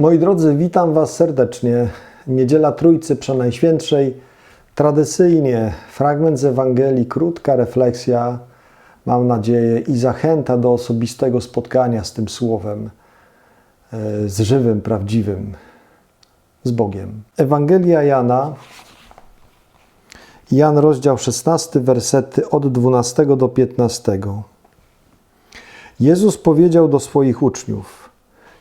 Moi drodzy, witam Was serdecznie. Niedziela Trójcy Przenajświętszej. Tradycyjnie fragment z Ewangelii, krótka refleksja, mam nadzieję, i zachęta do osobistego spotkania z tym Słowem, e, z żywym, prawdziwym, z Bogiem. Ewangelia Jana, Jan rozdział 16, wersety od 12 do 15. Jezus powiedział do swoich uczniów: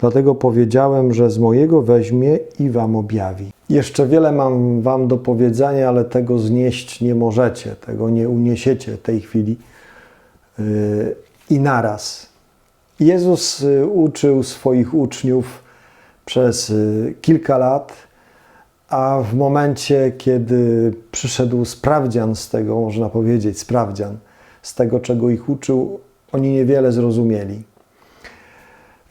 Dlatego powiedziałem, że z mojego weźmie i wam objawi. Jeszcze wiele mam wam do powiedzenia, ale tego znieść nie możecie, tego nie uniesiecie tej chwili yy, i naraz. Jezus y, uczył swoich uczniów przez y, kilka lat, a w momencie, kiedy przyszedł sprawdzian z tego, można powiedzieć, sprawdzian z tego, czego ich uczył, oni niewiele zrozumieli.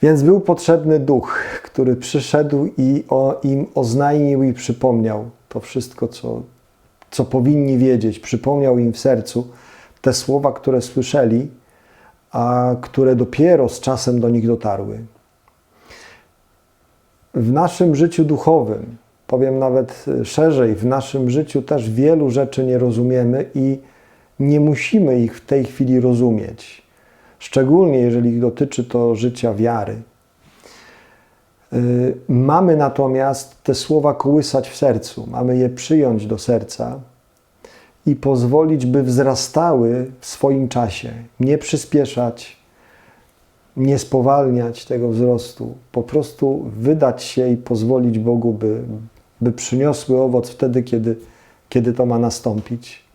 Więc był potrzebny duch, który przyszedł i o, im oznajmił i przypomniał to wszystko, co, co powinni wiedzieć. Przypomniał im w sercu te słowa, które słyszeli, a które dopiero z czasem do nich dotarły. W naszym życiu duchowym, powiem nawet szerzej, w naszym życiu też wielu rzeczy nie rozumiemy i nie musimy ich w tej chwili rozumieć szczególnie jeżeli dotyczy to życia wiary. Y, mamy natomiast te słowa kołysać w sercu, mamy je przyjąć do serca i pozwolić, by wzrastały w swoim czasie. Nie przyspieszać, nie spowalniać tego wzrostu, po prostu wydać się i pozwolić Bogu, by, by przyniosły owoc wtedy, kiedy, kiedy to ma nastąpić.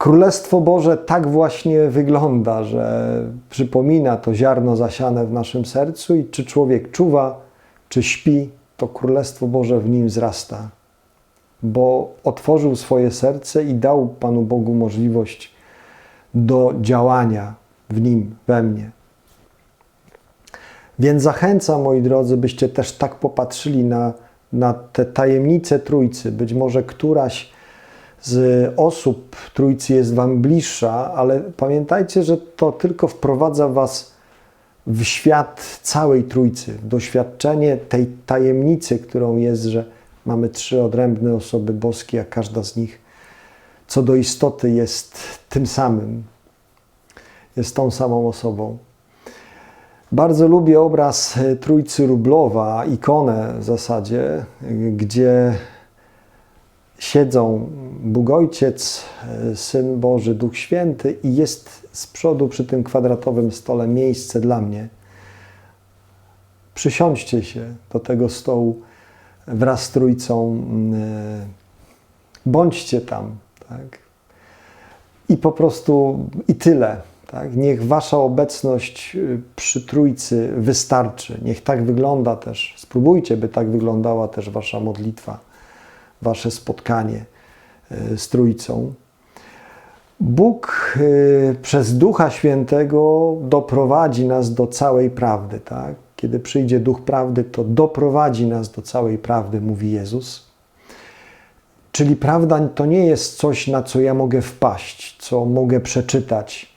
Królestwo Boże tak właśnie wygląda, że przypomina to ziarno zasiane w naszym sercu i czy człowiek czuwa, czy śpi, to Królestwo Boże w nim wzrasta, bo otworzył swoje serce i dał Panu Bogu możliwość do działania w nim, we mnie. Więc zachęcam, moi drodzy, byście też tak popatrzyli na, na te tajemnice Trójcy. Być może któraś z osób Trójcy jest Wam bliższa, ale pamiętajcie, że to tylko wprowadza Was w świat całej Trójcy, w doświadczenie tej tajemnicy, którą jest, że mamy trzy odrębne osoby boskie, a każda z nich co do istoty jest tym samym, jest tą samą osobą. Bardzo lubię obraz Trójcy Rublowa, ikonę w zasadzie, gdzie siedzą Bóg Ojciec, Syn Boży, Duch Święty i jest z przodu przy tym kwadratowym stole miejsce dla mnie. Przysiądźcie się do tego stołu wraz z Trójcą, bądźcie tam, tak? I po prostu i tyle. Tak? Niech Wasza obecność przy Trójcy wystarczy. Niech tak wygląda też, spróbujcie, by tak wyglądała też Wasza modlitwa wasze spotkanie e, z Trójcą. Bóg e, przez Ducha Świętego doprowadzi nas do całej prawdy. Tak? Kiedy przyjdzie Duch Prawdy, to doprowadzi nas do całej prawdy, mówi Jezus. Czyli prawda to nie jest coś, na co ja mogę wpaść, co mogę przeczytać,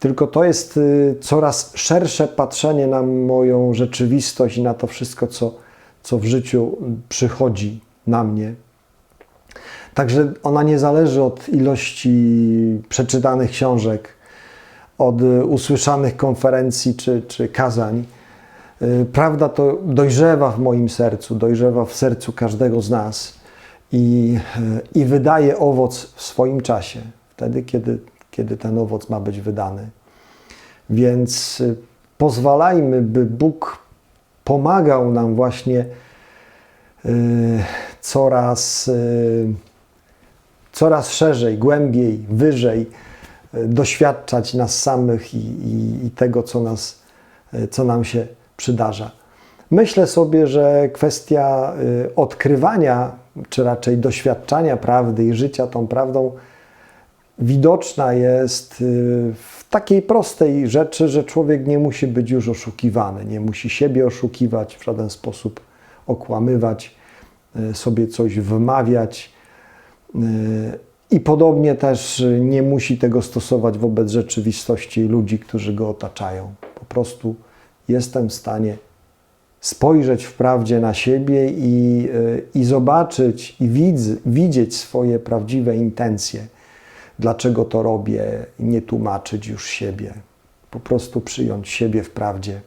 tylko to jest e, coraz szersze patrzenie na moją rzeczywistość i na to wszystko, co, co w życiu przychodzi na mnie. Także ona nie zależy od ilości przeczytanych książek, od usłyszanych konferencji czy, czy kazań. Y, prawda to dojrzewa w moim sercu, dojrzewa w sercu każdego z nas i, y, i wydaje owoc w swoim czasie, wtedy, kiedy, kiedy ten owoc ma być wydany. Więc y, pozwalajmy, by Bóg pomagał nam właśnie coraz coraz szerzej, głębiej, wyżej e, doświadczać nas samych i, i, i tego, co, nas, e, co nam się przydarza. Myślę sobie, że kwestia odkrywania, czy raczej doświadczania prawdy i życia tą prawdą widoczna jest y, w takiej prostej rzeczy, że człowiek nie musi być już oszukiwany, nie musi siebie oszukiwać, w żaden sposób okłamywać, y, sobie coś wymawiać. Y, I podobnie też nie musi tego stosować wobec rzeczywistości i ludzi, którzy go otaczają. Po prostu jestem w stanie spojrzeć wprawdzie na siebie i, i zobaczyć i widz, widzieć swoje prawdziwe intencje dlaczego to robię, nie tłumaczyć już siebie. Po prostu przyjąć siebie w prawdzie,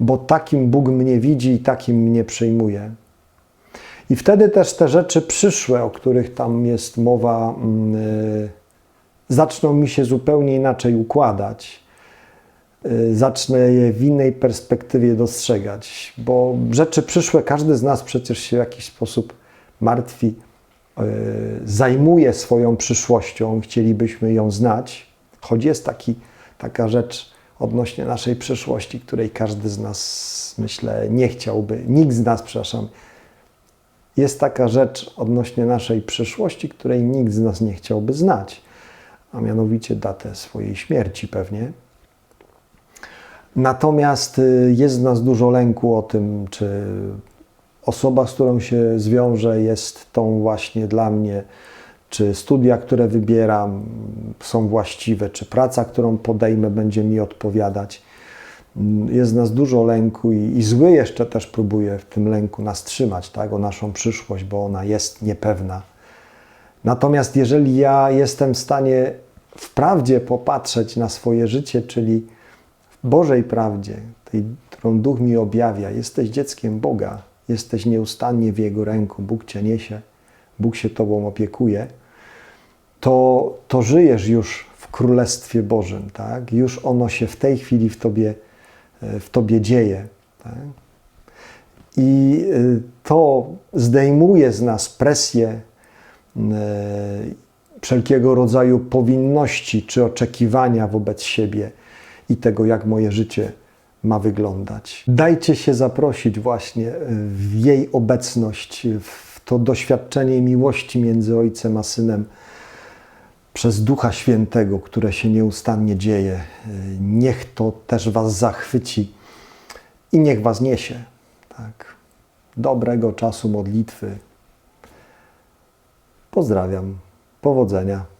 bo takim Bóg mnie widzi i takim mnie przyjmuje. I wtedy też te rzeczy przyszłe, o których tam jest mowa, yy, zaczną mi się zupełnie inaczej układać. Yy, zacznę je w innej perspektywie dostrzegać, bo rzeczy przyszłe każdy z nas przecież się w jakiś sposób martwi E, zajmuje swoją przyszłością, chcielibyśmy ją znać, choć jest taki, taka rzecz odnośnie naszej przyszłości, której każdy z nas, myślę, nie chciałby, nikt z nas, przepraszam, jest taka rzecz odnośnie naszej przyszłości, której nikt z nas nie chciałby znać, a mianowicie datę swojej śmierci pewnie. Natomiast y, jest w nas dużo lęku o tym, czy osoba, z którą się zwiążę, jest tą właśnie dla mnie, czy studia, które wybieram, są właściwe, czy praca, którą podejmę, będzie mi odpowiadać. Jest nas dużo lęku i, i zły jeszcze też próbuje w tym lęku nas trzymać, tak, o naszą przyszłość, bo ona jest niepewna. Natomiast jeżeli ja jestem w stanie wprawdzie popatrzeć na swoje życie, czyli w Bożej prawdzie, tej, którą Duch mi objawia, jesteś dzieckiem Boga, Jesteś nieustannie w Jego ręku, Bóg Cię niesie, Bóg się Tobą opiekuje, to, to żyjesz już w Królestwie Bożym, tak? Już ono się w tej chwili w Tobie, w tobie dzieje. Tak? I y, to zdejmuje z nas presję y, wszelkiego rodzaju powinności czy oczekiwania wobec siebie i tego, jak moje życie ma wyglądać. Dajcie się zaprosić właśnie e, w jej obecność, w to doświadczenie miłości między Ojcem a Synem przez Ducha Świętego, które się nieustannie dzieje. E, niech to też Was zachwyci i niech Was niesie. Tak. Dobrego czasu modlitwy. Pozdrawiam. Powodzenia.